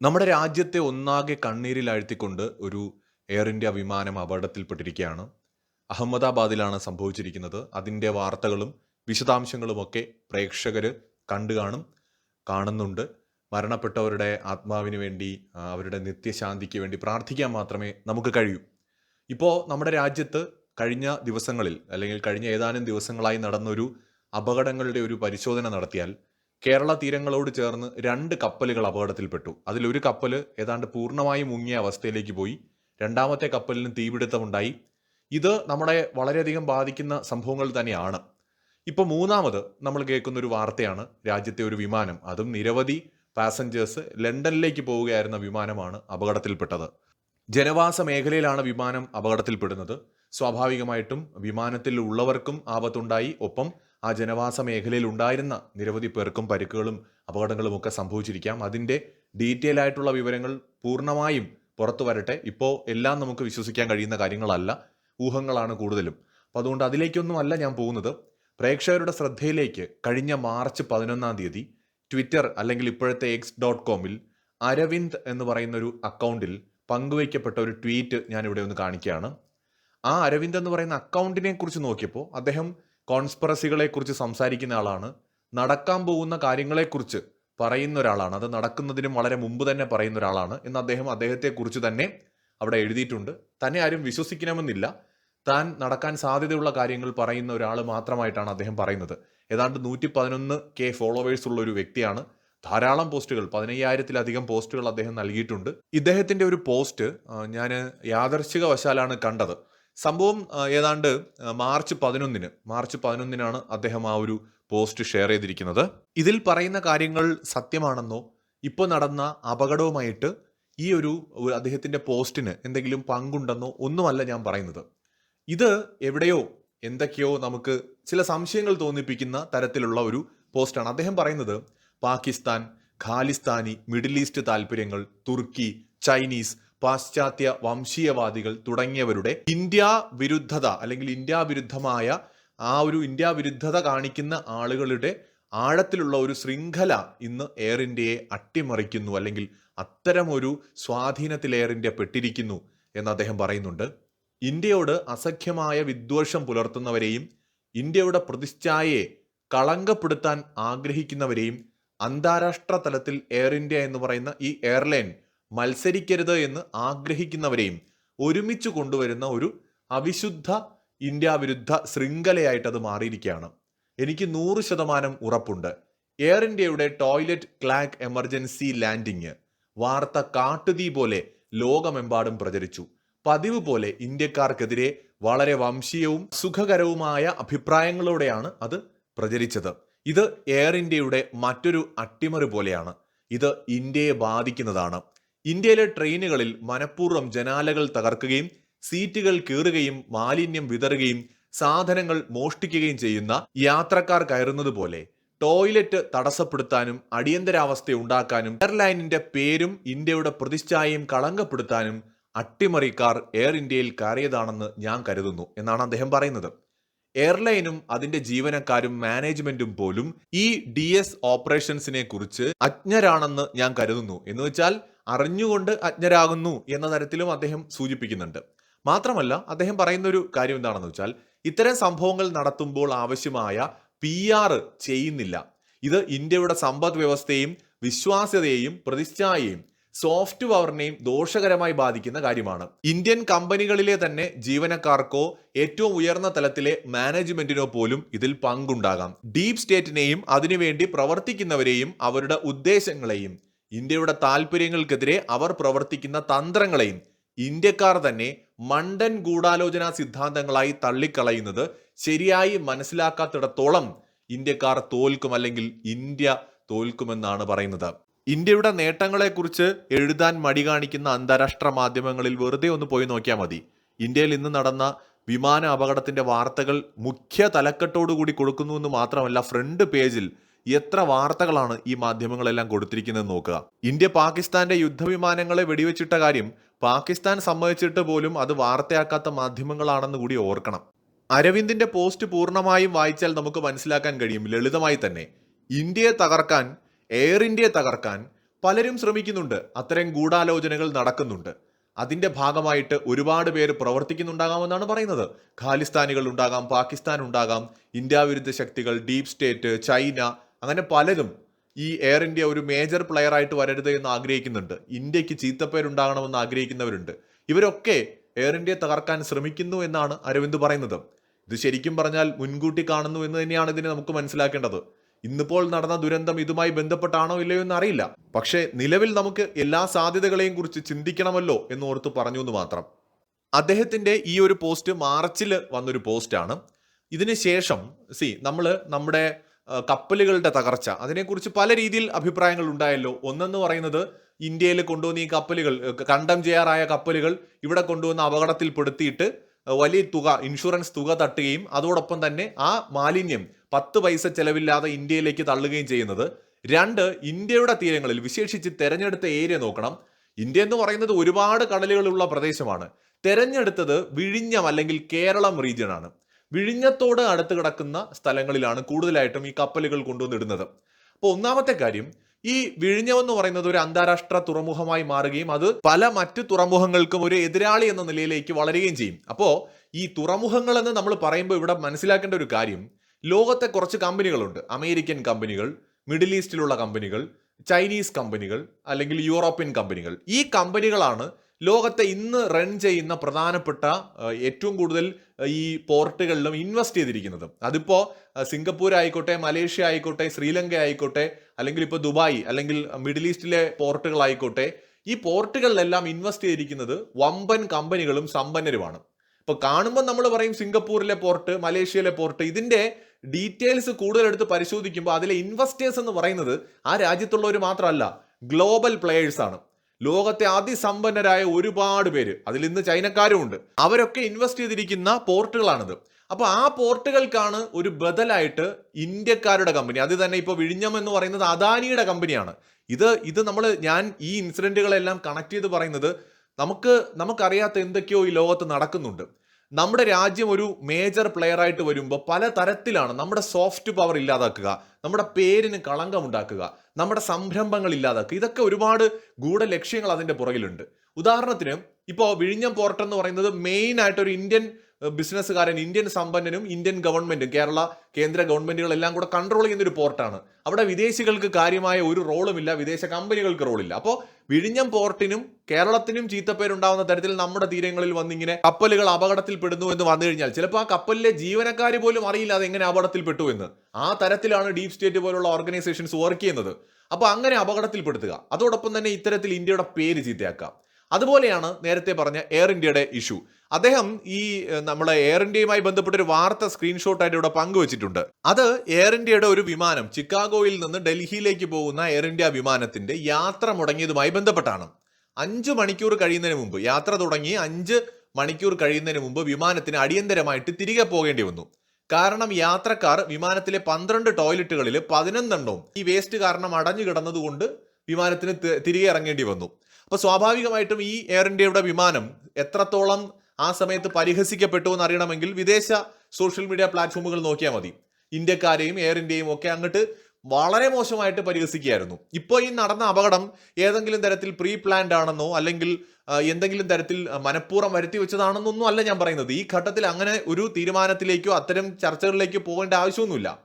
നമ്മുടെ രാജ്യത്തെ ഒന്നാകെ കണ്ണീരിൽ ആഴ്ത്തിക്കൊണ്ട് ഒരു എയർ ഇന്ത്യ വിമാനം അപകടത്തിൽപ്പെട്ടിരിക്കുകയാണ്. അഹമ്മദാബാദിലാണ് സംഭവിച്ചിരിക്കുന്നത്. അതിന്റെ വാർത്തകളും വിശദാംശങ്ങളുമൊക്കെ പ്രേക്ഷകർ കണ്ടു കാണും കാണുന്നുണ്ട്. മരണപ്പെട്ടവരുടെ ആത്മാവിന് വേണ്ടി അവരുടെ നിത്യശാന്തിക്ക് വേണ്ടി പ്രാർത്ഥിക്കാൻ മാത്രമേ നമുക്ക് കഴിയൂ. ഇപ്പോൾ നമ്മുടെ രാജ്യത്ത് കഴിഞ്ഞ ദിവസങ്ങളിൽ അല്ലെങ്കിൽ കഴിഞ്ഞ ഏതാനും ദിവസങ്ങളായി നടന്നൊരു അപകടങ്ങളുടെ ഒരു പരിശോധന നടത്തിയാൽ കേരള തീരങ്ങളോട് ചേർന്ന് രണ്ട് കപ്പലുകൾ അപകടത്തിൽപ്പെട്ടു. അതിലൊരു കപ്പൽ ഏതാണ്ട് പൂർണമായി മുങ്ങിയ അവസ്ഥയിലേക്ക് പോയി. രണ്ടാമത്തെ കപ്പലിന് തീപിടുത്തമുണ്ടായി ഇത് നമ്മളെ വളരെയധികം ബാധിക്കുന്ന സംഭവങ്ങൾ തന്നെയാണ്. ഇപ്പോൾ മൂന്നാമത് നമ്മൾ കേൾക്കുന്ന ഒരു വാർത്തയാണ്. രാജ്യത്തെ ഒരു വിമാനം അതും നിരവധി പാസഞ്ചേഴ്സ് ലണ്ടനിലേക്ക് പോവുകയായിരുന്ന വിമാനമാണ് അപകടത്തിൽപ്പെട്ടത്. ജനവാസ മേഖലയിലാണ് വിമാനം അപകടത്തിൽപ്പെടുന്നത്. സ്വാഭാവികമായിട്ടും വിമാനത്തിൽ ഉള്ളവർക്കും ആപത്തുണ്ടായി. ഒപ്പം ആ ജനവാസ മേഖലയിൽ ഉണ്ടായിരുന്ന നിരവധി പേർക്കും പരിക്കുകളും അപകടങ്ങളും ഒക്കെ സംഭവിച്ചിരിക്കാം. അതിന്റെ ഡീറ്റെയിൽ ആയിട്ടുള്ള വിവരങ്ങൾ പൂർണമായും പുറത്തു വരട്ടെ. ഇപ്പോൾ എല്ലാം നമുക്ക് വിശ്വസിക്കാൻ കഴിയുന്ന കാര്യങ്ങളല്ല. ഊഹങ്ങളാണ് കൂടുതലും. അപ്പോൾ അതുകൊണ്ട് അതിലേക്കൊന്നും അല്ല ഞാൻ പോകുന്നത്. പ്രേക്ഷകരുടെ ശ്രദ്ധയിലേക്ക് കഴിഞ്ഞ മാർച്ച് പതിനൊന്നാം തീയതി ട്വിറ്റർ അല്ലെങ്കിൽ ഇപ്പോഴത്തെ എക്സ് ഡോട്ട് കോമിൽ അരവിന്ദ് എന്ന് പറയുന്ന ഒരു അക്കൗണ്ടിൽ പങ്കുവയ്ക്കപ്പെട്ട ഒരു ട്വീറ്റ് ഞാൻ ഇവിടെ ഒന്ന് കാണിക്കുകയാണ്. ആ അരവിന്ദ് എന്ന് പറയുന്ന അക്കൗണ്ടിനെ കുറിച്ച് നോക്കിയപ്പോൾ അദ്ദേഹം കോൺസ്പറസികളെ കുറിച്ച് സംസാരിക്കുന്ന ആളാണ്. നടക്കാൻ പോകുന്ന കാര്യങ്ങളെക്കുറിച്ച് പറയുന്ന ഒരാളാണ്. അത് നടക്കുന്നതിനും വളരെ മുമ്പ് തന്നെ പറയുന്ന ഒരാളാണ് എന്ന് അദ്ദേഹം അദ്ദേഹത്തെക്കുറിച്ച് തന്നെ അവിടെ എഴുതിയിട്ടുണ്ട്. തന്നെ ആരും വിശ്വസിക്കണമെന്നില്ല. താൻ നടക്കാൻ സാധ്യതയുള്ള കാര്യങ്ങൾ പറയുന്ന ഒരാൾ മാത്രമായിട്ടാണ് അദ്ദേഹം പറയുന്നത്. ഏതാണ്ട് നൂറ്റി പതിനൊന്ന് കെ ഫോളോവേഴ്സ് ഉള്ള ഒരു വ്യക്തിയാണ്. ധാരാളം പോസ്റ്റുകൾ പതിനയ്യായിരത്തിലധികം പോസ്റ്റുകൾ അദ്ദേഹം നൽകിയിട്ടുണ്ട്. ഇദ്ദേഹത്തിന്റെ ഒരു പോസ്റ്റ് ഞാൻ യാദർശികവശാലാണ് കണ്ടത്. സംഭവം ഏതാണ്ട് മാർച്ച് പതിനൊന്നിന് മാർച്ച് പതിനൊന്നിനാണ് അദ്ദേഹം ആ ഒരു പോസ്റ്റ് ഷെയർ ചെയ്തിരിക്കുന്നത്. ഇതിൽ പറയുന്ന കാര്യങ്ങൾ സത്യമാണെന്നോ ഇപ്പോൾ നടന്ന അപകടവുമായിട്ട് ഈ ഒരു അദ്ദേഹത്തിന്റെ പോസ്റ്റിന് എന്തെങ്കിലും പങ്കുണ്ടെന്നോ ഒന്നുമല്ല ഞാൻ പറയുന്നത്. ഇത് എവിടെയോ എന്തൊക്കെയോ നമുക്ക് ചില സംശയങ്ങൾ തോന്നിപ്പിക്കുന്ന തരത്തിലുള്ള ഒരു പോസ്റ്റാണ്. അദ്ദേഹം പറയുന്നത് പാകിസ്ഥാൻ ഖാലിസ്ഥാനി മിഡിൽ ഈസ്റ്റ് താല്പര്യങ്ങൾ തുർക്കി ചൈനീസ് പാശ്ചാത്യ വംശീയവാദികൾ തുടങ്ങിയവരുടെ ഇന്ത്യ വിരുദ്ധത അല്ലെങ്കിൽ ഇന്ത്യ വിരുദ്ധമായ ആ ഒരു ഇന്ത്യ വിരുദ്ധത കാണിക്കുന്ന ആളുകളുടെ ആഴത്തിലുള്ള ഒരു ശൃംഖല ഇന്ന് എയർ ഇന്ത്യയെ അട്ടിമറിക്കുന്നു അല്ലെങ്കിൽ അത്തരമൊരു സ്വാധീനത്തിൽ എയർ ഇന്ത്യ പെട്ടിരിക്കുന്നു എന്ന് അദ്ദേഹം പറയുന്നുണ്ട്. ഇന്ത്യയോട് അസഖ്യമായ വിദ്വേഷം പുലർത്തുന്നവരെയും ഇന്ത്യയുടെ പ്രതിച്ഛായയെ കളങ്കപ്പെടുത്താൻ ആഗ്രഹിക്കുന്നവരെയും അന്താരാഷ്ട്ര തലത്തിൽ എയർ ഇന്ത്യ എന്ന് പറയുന്ന ഈ എയർലൈൻ മത്സരിക്കരുത് എന്ന് ആഗ്രഹിക്കുന്നവരെയും ഒരുമിച്ച് കൊണ്ടുവരുന്ന ഒരു അവിശുദ്ധ ഇന്ത്യ വിരുദ്ധ ശൃംഖലയായിട്ട് അത് മാറിയിരിക്കുകയാണ്. എനിക്ക് നൂറ് ശതമാനം ഉറപ്പുണ്ട്. എയർ ഇന്ത്യയുടെ ടോയ്ലറ്റ് ക്ലാക്ക് എമർജൻസി ലാൻഡിങ് വാർത്ത കാട്ടുതീ പോലെ ലോകമെമ്പാടും പ്രചരിച്ചു. പതിവ് പോലെ ഇന്ത്യക്കാർക്കെതിരെ വളരെ വംശീയവും സുഖകരവുമായ അഭിപ്രായങ്ങളോടെയാണ് അത് പ്രചരിച്ചത്. ഇത് എയർ ഇന്ത്യയുടെ മറ്റൊരു അട്ടിമറി പോലെയാണ്. ഇത് ഇന്ത്യയെ ബാധിക്കുന്നതാണ്. ഇന്ത്യയിലെ ട്രെയിനുകളിൽ മനഃപൂർവം ജനാലകൾ തകർക്കുകയും സീറ്റുകൾ കീറുകയും മാലിന്യം വിതറുകയും സാധനങ്ങൾ മോഷ്ടിക്കുകയും ചെയ്യുന്ന യാത്രക്കാർ കയറുന്നത് പോലെ ടോയ്ലറ്റ് തടസ്സപ്പെടുത്താനും അടിയന്തരാവസ്ഥ ഉണ്ടാക്കാനും എയർലൈനിന്റെ പേരും ഇന്ത്യയുടെ പ്രതിച്ഛായയും കളങ്കപ്പെടുത്താനും അട്ടിമറിക്കാർ എയർ ഇന്ത്യയിൽ കയറിയതാണെന്ന് ഞാൻ കരുതുന്നു എന്നാണ് അദ്ദേഹം പറയുന്നത്. എയർലൈനും അതിന്റെ ജീവനക്കാരും മാനേജ്മെന്റും പോലും ഈ ഡി എസ് ഓപ്പറേഷൻസിനെ കുറിച്ച് അജ്ഞരാണെന്ന് ഞാൻ കരുതുന്നു. എന്ന് വെച്ചാൽ അറിഞ്ഞുകൊണ്ട് അജ്ഞരാകുന്നു എന്ന തരത്തിലും അദ്ദേഹം സൂചിപ്പിക്കുന്നുണ്ട്. മാത്രമല്ല അദ്ദേഹം പറയുന്ന ഒരു കാര്യം എന്താണെന്ന് വെച്ചാൽ ഇത്തരം സംഭവങ്ങൾ നടത്തുമ്പോൾ ആവശ്യമായ പി ആർ ചെയ്യുന്നില്ല. ഇത് ഇന്ത്യയുടെ സമ്പദ് വ്യവസ്ഥയും വിശ്വാസ്യതയെയും പ്രതിച്ഛായയും സോഫ്റ്റ് പവറിനെയും ദോഷകരമായി ബാധിക്കുന്ന കാര്യമാണ്. ഇന്ത്യൻ കമ്പനികളിലെ തന്നെ ജീവനക്കാർക്കോ ഏറ്റവും ഉയർന്ന തലത്തിലെ മാനേജ്മെന്റിനോ പോലും ഇതിൽ പങ്കുണ്ടാകാം. ഡീപ് സ്റ്റേറ്റിനെയും അതിനുവേണ്ടി പ്രവർത്തിക്കുന്നവരെയും അവരുടെ ഉദ്ദേശങ്ങളെയും ഇന്ത്യയുടെ താല്പര്യങ്ങൾക്കെതിരെ അവർ പ്രവർത്തിക്കുന്ന തന്ത്രങ്ങളെയും ഇന്ത്യക്കാർ തന്നെ മണ്ടൻ ഗൂഢാലോചനാ സിദ്ധാന്തങ്ങളായി തള്ളിക്കളയുന്നത് ശരിയായി മനസ്സിലാക്കാത്തിടത്തോളം ഇന്ത്യക്കാർ തോൽക്കും അല്ലെങ്കിൽ ഇന്ത്യ തോൽക്കുമെന്നാണ് പറയുന്നത്. ഇന്ത്യയുടെ നേട്ടങ്ങളെക്കുറിച്ച് എഴുതാൻ മടി കാണിക്കുന്ന അന്താരാഷ്ട്ര മാധ്യമങ്ങളിൽ വെറുതെ ഒന്ന് പോയി നോക്കിയാൽ മതി. ഇന്ത്യയിൽ ഇന്ന് നടന്ന വിമാന അപകടത്തിന്റെ വാർത്തകൾ മുഖ്യ തലക്കെട്ടോടുകൂടി കൊടുക്കുന്നു എന്ന് മാത്രമല്ല ഫ്രണ്ട് പേജിൽ എത്ര വാർത്തകളാണ് ഈ മാധ്യമങ്ങളെല്ലാം കൊടുത്തിരിക്കുന്നത് നോക്കുക. ഇന്ത്യ പാകിസ്ഥാന്റെ യുദ്ധവിമാനങ്ങളെ വെടിവെച്ചിട്ട കാര്യം പാകിസ്ഥാൻ സമ്മതിച്ചിട്ട് പോലും അത് വാർത്തയാക്കാത്ത മാധ്യമങ്ങളാണെന്ന് കൂടി ഓർക്കണം. അരവിന്ദിന്റെ പോസ്റ്റ് പൂർണമായും വായിച്ചാൽ നമുക്ക് മനസ്സിലാക്കാൻ കഴിയും ലളിതമായി തന്നെ. ഇന്ത്യയെ തകർക്കാൻ എയർ ഇന്ത്യയെ തകർക്കാൻ പലരും ശ്രമിക്കുന്നുണ്ട്. അത്തരം ഗൂഢാലോചനകൾ നടക്കുന്നുണ്ട്. അതിന്റെ ഭാഗമായിട്ട് ഒരുപാട് പേര് പ്രവർത്തിക്കുന്നുണ്ടാകാമെന്നാണ് പറയുന്നത്. ഖാലിസ്ഥാനികൾ ഉണ്ടാകാം പാകിസ്ഥാൻ ഉണ്ടാകാം ഇന്ത്യ വിരുദ്ധ ശക്തികൾ ഡീപ് സ്റ്റേറ്റ് ചൈന അങ്ങനെ പലരും ഈ എയർ ഇന്ത്യ ഒരു മേജർ പ്ലെയർ ആയിട്ട് വരരുത് എന്ന് ആഗ്രഹിക്കുന്നുണ്ട്. ഇന്ത്യയ്ക്ക് ചീത്തപ്പേരുണ്ടാകണമെന്ന് ആഗ്രഹിക്കുന്നവരുണ്ട്. ഇവരൊക്കെ എയർ ഇന്ത്യ തകർക്കാൻ ശ്രമിക്കുന്നു എന്നാണ് അരവിന്ദ് പറയുന്നത്. ഇത് ശരിക്കും പറഞ്ഞാൽ മുൻകൂട്ടി കാണുന്നു എന്ന് തന്നെയാണ് ഇതിനെ നമുക്ക് മനസ്സിലാക്കേണ്ടത്. ഇന്നിപ്പോൾ നടന്ന ദുരന്തം ഇതുമായി ബന്ധപ്പെട്ടാണോ ഇല്ലയോ എന്ന് അറിയില്ല. പക്ഷേ നിലവിൽ നമുക്ക് എല്ലാ സാധ്യതകളെയും കുറിച്ച് ചിന്തിക്കണമല്ലോ എന്ന് ഓർത്ത് പറഞ്ഞു എന്ന് മാത്രം. അദ്ദേഹത്തിന്റെ ഈ ഒരു പോസ്റ്റ് മാർച്ചിൽ വന്നൊരു പോസ്റ്റാണ്. ഇതിന് ശേഷം സി നമ്മൾ നമ്മുടെ കപ്പലുകളുടെ തകർച്ച. അതിനെക്കുറിച്ച് പല രീതിയിൽ അഭിപ്രായങ്ങൾ ഉണ്ടായല്ലോ. ഒന്നെന്ന് പറയുന്നത് ഇന്ത്യയിൽ കൊണ്ടുവന്ന ഈ കപ്പലുകൾ കണ്ടം ചെയ്യാറായ കപ്പലുകൾ ഇവിടെ കൊണ്ടുവന്ന് അപകടത്തിൽപ്പെടുത്തിയിട്ട് വലിയ തുക ഇൻഷുറൻസ് തുക തട്ടുകയും അതോടൊപ്പം തന്നെ ആ മാലിന്യം പത്ത് പൈസ ചെലവില്ലാതെ ഇന്ത്യയിലേക്ക് തള്ളുകയും ചെയ്യുന്നത്. രണ്ട് ഇന്ത്യയുടെ തീരങ്ങളിൽ വിശേഷിച്ച് തെരഞ്ഞെടുത്ത ഏരിയ നോക്കണം. ഇന്ത്യ എന്ന് പറയുന്നത് ഒരുപാട് കടലുകളുള്ള പ്രദേശമാണ്. തെരഞ്ഞെടുത്തത് വിഴിഞ്ഞം അല്ലെങ്കിൽ കേരളം റീജിയൻ ആണ്. വിഴിഞ്ഞത്തോട് അടുത്ത് കിടക്കുന്ന സ്ഥലങ്ങളിലാണ് കൂടുതലായിട്ടും ഈ കപ്പലുകൾ കൊണ്ടുവന്നിടുന്നത്. അപ്പോൾ ഒന്നാമത്തെ കാര്യം ഈ വിഴിഞ്ഞം എന്ന് പറയുന്നത് ഒരു അന്താരാഷ്ട്ര തുറമുഖമായി മാറുകയും അത് പല മറ്റ് തുറമുഖങ്ങൾക്കും ഒരു എതിരാളി എന്ന നിലയിലേക്ക് വളരുകയും ചെയ്യും. അപ്പോൾ ഈ തുറമുഖങ്ങൾ എന്ന് നമ്മൾ പറയുമ്പോൾ ഇവിടെ മനസ്സിലാക്കേണ്ട ഒരു കാര്യം ലോകത്തെ കുറച്ച് കമ്പനികളുണ്ട്. അമേരിക്കൻ കമ്പനികൾ മിഡിൽ ഈസ്റ്റിലുള്ള കമ്പനികൾ ചൈനീസ് കമ്പനികൾ അല്ലെങ്കിൽ യൂറോപ്യൻ കമ്പനികൾ. ഈ കമ്പനികളാണ് ലോകത്തെ ഇന്ന് റൺ ചെയ്യുന്ന പ്രധാനപ്പെട്ട ഏറ്റവും കൂടുതൽ ഈ പോർട്ടുകളിലും ഇൻവെസ്റ്റ് ചെയ്തിരിക്കുന്നത്. അതിപ്പോൾ സിംഗപ്പൂർ ആയിക്കോട്ടെ മലേഷ്യ ആയിക്കോട്ടെ ശ്രീലങ്ക ആയിക്കോട്ടെ അല്ലെങ്കിൽ ഇപ്പോൾ ദുബായ് അല്ലെങ്കിൽ മിഡിൽ ഈസ്റ്റിലെ പോർട്ടുകളായിക്കോട്ടെ ഈ പോർട്ടുകളിലെല്ലാം ഇൻവെസ്റ്റ് ചെയ്തിരിക്കുന്നത് വമ്പൻ കമ്പനികളും സമ്പന്നരുമാണ്. ഇപ്പൊ കാണുമ്പോൾ നമ്മൾ പറയും സിംഗപ്പൂരിലെ പോർട്ട് മലേഷ്യയിലെ പോർട്ട് ഇതിന്റെ ഡീറ്റെയിൽസ് കൂടുതൽ എടുത്ത് പരിശോധിക്കുമ്പോൾ അതിലെ ഇൻവെസ്റ്റേഴ്സ് എന്ന് പറയുന്നത് ആ രാജ്യത്തുള്ളവർ മാത്രമല്ല ഗ്ലോബൽ പ്ലേയേഴ്സ് ആണ്. ലോകത്തെ അതിസമ്പന്നരായ ഒരുപാട് പേര് അതിൽ ഇന്ന് ചൈനക്കാരും ഉണ്ട്. അവരൊക്കെ ഇൻവെസ്റ്റ് ചെയ്തിരിക്കുന്ന പോർട്ടുകളാണിത്. അപ്പൊ ആ പോർട്ടുകൾക്കാണ് ഒരു ബദലായിട്ട് ഇന്ത്യക്കാരുടെ കമ്പനി അത് തന്നെ ഇപ്പോൾ വിഴിഞ്ഞം എന്ന് പറയുന്നത് അദാനിയുടെ കമ്പനിയാണ് ഇത് ഇത് നമ്മൾ ഞാൻ ഈ ഇൻസിഡന്റുകളെല്ലാം കണക്ട് ചെയ്ത് പറയുന്നത് നമുക്ക് നമുക്കറിയാത്ത എന്തൊക്കെയോ ഈ ലോകത്ത് നടക്കുന്നുണ്ട്. നമ്മുടെ രാജ്യം ഒരു മേജർ പ്ലെയർ ആയിട്ട് വരുമ്പോൾ പല തരത്തിലാണ് നമ്മുടെ സോഫ്റ്റ് പവർ ഇല്ലാതാക്കുക നമ്മുടെ പേരിന് കളങ്കം ഉണ്ടാക്കുക നമ്മുടെ സംരംഭങ്ങൾ ഇല്ലാതാക്കുക. ഇതൊക്കെ ഒരുപാട് ഗൂഢ ലക്ഷ്യങ്ങൾ അതിന്റെ പുറകിലുണ്ട്. ഉദാഹരണത്തിന് ഇപ്പോൾ വിഴിഞ്ഞം പോർട്ട് എന്ന് പറയുന്നത് മെയിൻ ആയിട്ട് ഒരു ഇന്ത്യൻ ബിസിനസ്സുകാരൻ ഇന്ത്യൻ സമ്പന്നനും ഇന്ത്യൻ ഗവൺമെന്റും കേരള കേന്ദ്ര ഗവൺമെന്റുകളെല്ലാം കൂടെ കൺട്രോൾ ചെയ്യുന്ന ഒരു പോർട്ടാണ് അവിടെ വിദേശികൾക്ക് കാര്യമായ ഒരു റോളുമില്ല വിദേശ കമ്പനികൾക്ക് റോളില്ല അപ്പോൾ വിഴിഞ്ഞം പോർട്ടിനും കേരളത്തിനും ചീത്തപ്പേരുണ്ടാവുന്ന തരത്തിൽ നമ്മുടെ തീരങ്ങളിൽ വന്നിങ്ങനെ കപ്പലുകൾ അപകടത്തിൽപ്പെടുന്നു എന്ന് വന്നു കഴിഞ്ഞാൽ ചിലപ്പോൾ ആ കപ്പലിലെ ജീവനക്കാർ പോലും അറിയില്ല അത് എങ്ങനെ അപകടത്തിൽപ്പെട്ടു എന്ന്. ആ തരത്തിലാണ് ഡീപ് സ്റ്റേറ്റ് പോലുള്ള ഓർഗനൈസേഷൻസ് വർക്ക് ചെയ്യുന്നത്. അപ്പോൾ അങ്ങനെ അപകടത്തിൽപ്പെടുത്തുക. അതോടൊപ്പം തന്നെ ഇത്തരത്തിൽ ഇന്ത്യയുടെ പേര് ചീത്തയാക്കാം. അതുപോലെയാണ് നേരത്തെ പറഞ്ഞ എയർ ഇന്ത്യയുടെ ഇഷ്യൂ അദ്ദേഹം ഈ നമ്മളെ എയർ ഇന്ത്യയുമായി ബന്ധപ്പെട്ട ഒരു വാർത്ത സ്ക്രീൻഷോട്ടായിട്ട് ഇവിടെ പങ്കുവച്ചിട്ടുണ്ട്. അത് എയർ ഇന്ത്യയുടെ ഒരു വിമാനം ചിക്കാഗോയിൽ നിന്ന് ഡൽഹിയിലേക്ക് പോകുന്ന എയർ ഇന്ത്യ വിമാനത്തിന്റെ യാത്ര മുടങ്ങിയതുമായി ബന്ധപ്പെട്ടാണ്. അഞ്ച് മണിക്കൂർ കഴിയുന്നതിന് മുമ്പ് യാത്ര തുടങ്ങി അഞ്ച് മണിക്കൂർ കഴിയുന്നതിന് മുമ്പ് വിമാനത്തിന് അടിയന്തരമായിട്ട് തിരികെ പോകേണ്ടി വന്നു. കാരണം യാത്രക്കാർ വിമാനത്തിലെ പന്ത്രണ്ട് ടോയ്ലറ്റുകളിൽ പതിനൊന്നെണ്ണവും ഈ വേസ്റ്റ് കാരണം അടഞ്ഞു കിടന്നതുകൊണ്ട് വിമാനത്തിന് തിരികെ ഇറങ്ങേണ്ടി വന്നു. അപ്പോൾ സ്വാഭാവികമായിട്ടും ഈ എയർ ഇന്ത്യയുടെ വിമാനം എത്രത്തോളം ആ സമയത്ത് പരിഹസിക്കപ്പെട്ടു എന്ന് അറിയണമെങ്കിൽ വിദേശ സോഷ്യൽ മീഡിയ പ്ലാറ്റ്ഫോമുകൾ നോക്കിയാൽ മതി. ഇന്ത്യക്കാരെയും എയർ ഇന്ത്യയും ഒക്കെ അങ്ങോട്ട് വളരെ മോശമായിട്ട് പരിഹസിക്കുകയായിരുന്നു. ഇപ്പോൾ ഈ നടന്ന അപകടം ഏതെങ്കിലും തരത്തിൽ പ്രീ പ്ലാൻഡ് ആണെന്നോ അല്ലെങ്കിൽ എന്തെങ്കിലും തരത്തിൽ മനഃപൂർവം വരുത്തി വെച്ചതാണെന്നൊന്നും അല്ല ഞാൻ പറയുന്നത്. ഈ ഘട്ടത്തിൽ അങ്ങനെ ഒരു തീരുമാനത്തിലേക്കോ അത്തരം ചർച്ചകളിലേക്കോ പോകേണ്ട ആവശ്യമൊന്നുമില്ല.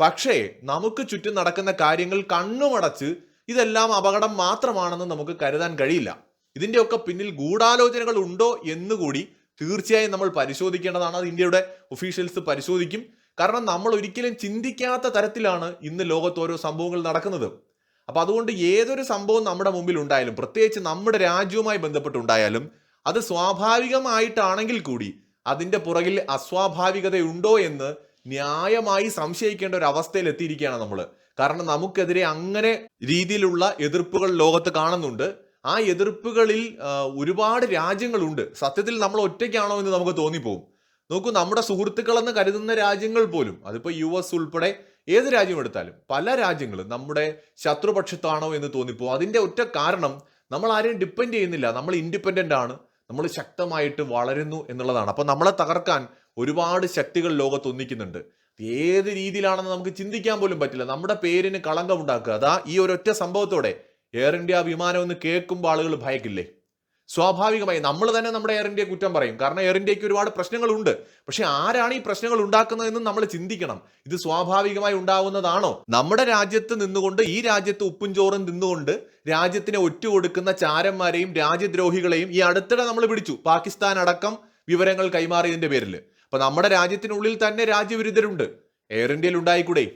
പക്ഷേ നമുക്ക് ചുറ്റും നടക്കുന്ന കാര്യങ്ങൾ കണ്ണുമടച്ച് ഇതെല്ലാം അപകടം മാത്രമാണെന്ന് നമുക്ക് കരുതാൻ കഴിയില്ല. ഇതിന്റെയൊക്കെ പിന്നിൽ ഗൂഢാലോചനകൾ ഉണ്ടോ എന്നുകൂടി തീർച്ചയായും നമ്മൾ പരിശോധിക്കേണ്ടതാണ്. അത് ഇന്ത്യയുടെ ഒഫീഷ്യൽസ് പരിശോധിക്കും. കാരണം നമ്മൾ ഒരിക്കലും ചിന്തിക്കാത്ത തരത്തിലാണ് ഇന്ന് ലോകത്ത് ഓരോ സംഭവങ്ങൾ നടക്കുന്നത്. അപ്പോൾ അതുകൊണ്ട് ഏതൊരു സംഭവം നമ്മുടെ മുമ്പിൽ ഉണ്ടായാലും പ്രത്യേകിച്ച് നമ്മുടെ രാജ്യവുമായി ബന്ധപ്പെട്ടുണ്ടായാലും അത് സ്വാഭാവികമായിട്ടാണെങ്കിൽ കൂടി അതിന്റെ പുറകിൽ അസ്വാഭാവികതയുണ്ടോ എന്ന് ന്യായമായി സംശയിക്കേണ്ട ഒരു അവസ്ഥയിൽ എത്തിയിരിക്കുകയാണ് നമ്മൾ കാരണം നമുക്കെതിരെ അങ്ങനെ രീതിയിലുള്ള എതിർപ്പുകൾ ലോകത്ത് കാണുന്നുണ്ട്. ആ എതിർപ്പുകളിൽ ഒരുപാട് രാജ്യങ്ങളുണ്ട്. സത്യത്തിൽ നമ്മൾ ഒറ്റയ്ക്കാണോ എന്ന് നമുക്ക് തോന്നിപ്പോകും. നോക്കൂ നമ്മുടെ സുഹൃത്തുക്കളെന്ന് കരുതുന്ന രാജ്യങ്ങൾ പോലും അതിപ്പോൾ യു എസ് ഉൾപ്പെടെ ഏത് രാജ്യം എടുത്താലും പല രാജ്യങ്ങളും നമ്മുടെ ശത്രുപക്ഷത്താണോ എന്ന് തോന്നിപ്പോകും. അതിന്റെ ഒറ്റ കാരണം നമ്മൾ ആരെയും ഡിപ്പെൻഡ് ചെയ്യുന്നില്ല. നമ്മൾ ഇൻഡിപെൻഡന്റ് ആണ്. നമ്മൾ ശക്തമായിട്ട് വളരുന്നു എന്നുള്ളതാണ്. അപ്പോൾ നമ്മളെ തകർക്കാൻ ഒരുപാട് ശക്തികൾ ലോകത്ത് ഒന്നിക്കുന്നുണ്ട്. ഏത് രീതിയിലാണെന്ന് നമുക്ക് ചിന്തിക്കാൻ പോലും പറ്റില്ല. നമ്മുടെ പേരിന് കളങ്കമുണ്ടാക്കുക. അതാ ഈ ഒരൊറ്റ സംഭവത്തോടെ എയർ ഇന്ത്യ വിമാനം എന്ന് കേൾക്കുമ്പോൾ ആളുകൾ ഭയക്കില്ലേ? സ്വാഭാവികമായി നമ്മൾ തന്നെ നമ്മുടെ എയർ ഇന്ത്യ കുറ്റം പറയും. കാരണം എയർ ഇന്ത്യയ്ക്ക് ഒരുപാട് പ്രശ്നങ്ങളുണ്ട്. പക്ഷെ ആരാണ് ഈ പ്രശ്നങ്ങൾ ഉണ്ടാക്കുന്നതെന്ന് നമ്മൾ ചിന്തിക്കണം. ഇത് സ്വാഭാവികമായി ഉണ്ടാവുന്നതാണോ? നമ്മുടെ രാജ്യത്ത് നിന്നുകൊണ്ട് ഈ രാജ്യത്ത് ഉപ്പും ചോറും നിന്നുകൊണ്ട് രാജ്യത്തിന് ഒറ്റുകൊടുക്കുന്ന ചാരന്മാരെയും രാജ്യദ്രോഹികളെയും ഈ അടുത്തിടെ നമ്മൾ പിടിച്ചു. പാകിസ്ഥാൻ അടക്കം വിവരങ്ങൾ കൈമാറിയതിന്റെ പേരിൽ. അപ്പൊ നമ്മുടെ രാജ്യത്തിനുള്ളിൽ തന്നെ രാജ്യവിരുദ്ധരുണ്ട്. എയർ ഇന്ത്യയിൽ ഉണ്ടായിക്കൂടെ?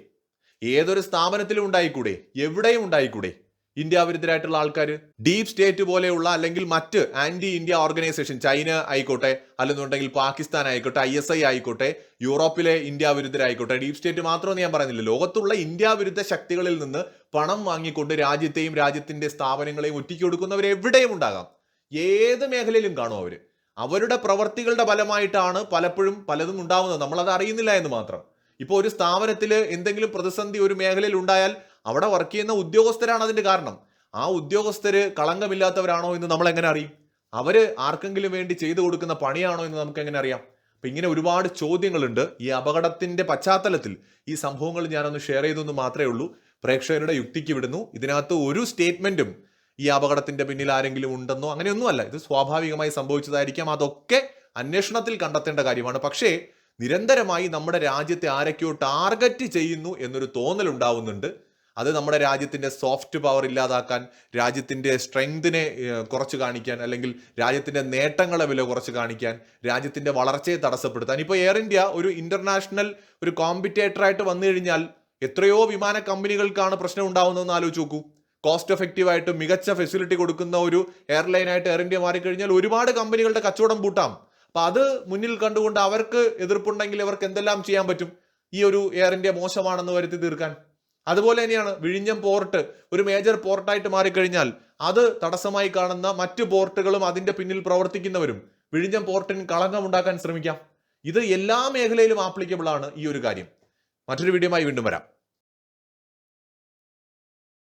ഏതൊരു സ്ഥാപനത്തിലും ഉണ്ടായിക്കൂടെ? എവിടെയും ഉണ്ടായിക്കൂടെ? ഇന്ത്യ വിരുദ്ധരായിട്ടുള്ള ആൾക്കാർ ഡീപ് സ്റ്റേറ്റ് പോലെയുള്ള അല്ലെങ്കിൽ മറ്റ് ആന്റി ഇന്ത്യ ഓർഗനൈസേഷൻ ചൈന ആയിക്കോട്ടെ അല്ലെന്നുണ്ടെങ്കിൽ പാകിസ്ഥാൻ ആയിക്കോട്ടെ ഐ എസ് ഐ ആയിക്കോട്ടെ യൂറോപ്പിലെ ഇന്ത്യ വിരുദ്ധരായിക്കോട്ടെ ഡീപ് സ്റ്റേറ്റ് മാത്രമെന്ന് ഞാൻ പറയുന്നില്ല. ലോകത്തുള്ള ഇന്ത്യ വിരുദ്ധ ശക്തികളിൽ നിന്ന് പണം വാങ്ങിക്കൊണ്ട് രാജ്യത്തെയും രാജ്യത്തിന്റെ സ്ഥാപനങ്ങളെയും ഒറ്റയ്ക്ക് കൊടുക്കുന്നവർ എവിടെയും ഉണ്ടാകാം. ഏത് മേഖലയിലും കാണും അവർ അവരുടെ പ്രവർത്തികളുടെ ഫലമായിട്ടാണ് പലപ്പോഴും പലതും ഉണ്ടാവുന്നത്. നമ്മളത് അറിയുന്നില്ല എന്ന് മാത്രം. ഇപ്പോൾ ഒരു സ്ഥാപനത്തിൽ എന്തെങ്കിലും പ്രതിസന്ധി ഒരു മേഖലയിൽ ഉണ്ടായാൽ അവിടെ വർക്ക് ചെയ്യുന്ന ഉദ്യോഗസ്ഥരാണ് അതിന്റെ കാരണം. ആ ഉദ്യോഗസ്ഥർ കളങ്കമില്ലാത്തവരാണോ എന്ന് നമ്മൾ എങ്ങനെ അറിയും? അവർ ആർക്കെങ്കിലും വേണ്ടി ചെയ്തു കൊടുക്കുന്ന പണിയാണോ എന്ന് നമുക്ക് എങ്ങനെ അറിയാം? അപ്പം ഇങ്ങനെ ഒരുപാട് ചോദ്യങ്ങളുണ്ട്. ഈ അപകടത്തിന്റെ പശ്ചാത്തലത്തിൽ ഈ സംഭവങ്ങൾ ഞാനൊന്ന് ഷെയർ ചെയ്തെന്ന് മാത്രമേ ഉള്ളൂ. പ്രേക്ഷകരുടെ യുക്തിക്ക് വിടുന്നു. ഇതിനകത്ത് ഒരു സ്റ്റേറ്റ്മെന്റും ഈ അപകടത്തിന്റെ പിന്നിൽ ആരെങ്കിലും ഉണ്ടെന്നോ അങ്ങനെയൊന്നുമല്ല ഇത് സ്വാഭാവികമായി സംഭവിച്ചതായിരിക്കാം. അതൊക്കെ അന്വേഷണത്തിൽ കണ്ടെത്തേണ്ട കാര്യമാണ്. പക്ഷേ നിരന്തരമായി നമ്മുടെ രാജ്യത്തെ ആരൊക്കെയോ ടാർഗറ്റ് ചെയ്യുന്നു എന്നൊരു തോന്നൽ ഉണ്ടാവുന്നുണ്ട്. അത് നമ്മുടെ രാജ്യത്തിന്റെ സോഫ്റ്റ് പവർ ഇല്ലാതാക്കാൻ രാജ്യത്തിന്റെ സ്ട്രെങ്തിനെ കുറച്ച് കാണിക്കാൻ അല്ലെങ്കിൽ രാജ്യത്തിന്റെ നേട്ടങ്ങളെ വില കുറച്ച് കാണിക്കാൻ രാജ്യത്തിന്റെ വളർച്ചയെ തടസ്സപ്പെടുത്താൻ. ഇപ്പോൾ എയർ ഇന്ത്യ ഒരു ഇന്റർനാഷണൽ ഒരു കോമ്പറ്റേറ്ററായിട്ട് വന്നു കഴിഞ്ഞാൽ എത്രയോ വിമാന കമ്പനികൾക്കാണ് പ്രശ്നം ഉണ്ടാവുന്നതെന്ന് ആലോചിച്ച് നോക്കൂ. കോസ്റ്റ് എഫക്റ്റീവ് ആയിട്ട് മികച്ച ഫെസിലിറ്റി കൊടുക്കുന്ന ഒരു എയർലൈൻ ആയിട്ട് എയർ ഇന്ത്യ മാറിക്കഴിഞ്ഞാൽ ഒരുപാട് കമ്പനികളുടെ കച്ചവടം പൂട്ടാം. അപ്പം അത് മുന്നിൽ കണ്ടുകൊണ്ട് അവർക്ക് എതിർപ്പുണ്ടെങ്കിൽ അവർക്ക് എന്തെല്ലാം ചെയ്യാൻ പറ്റും? ഈ ഒരു എയർ ഇന്ത്യ മോശമാണെന്ന് വരുത്തി തീർക്കാൻ. അതുപോലെ തന്നെയാണ് വിഴിഞ്ഞം പോർട്ട് ഒരു മേജർ പോർട്ടായിട്ട് മാറിക്കഴിഞ്ഞാൽ അത് തടസ്സമായി കാണുന്ന മറ്റു പോർട്ടുകളും അതിന്റെ പിന്നിൽ പ്രവർത്തിക്കുന്നവരും വിഴിഞ്ഞം പോർട്ടിന് കളങ്കം ഉണ്ടാക്കാൻ ശ്രമിക്കാം. ഇത് എല്ലാ മേഖലയിലും ആപ്ലിക്കബിൾ ആണ് ഈ ഒരു കാര്യം. മറ്റൊരു വീഡിയോമായി വീണ്ടും വരാം.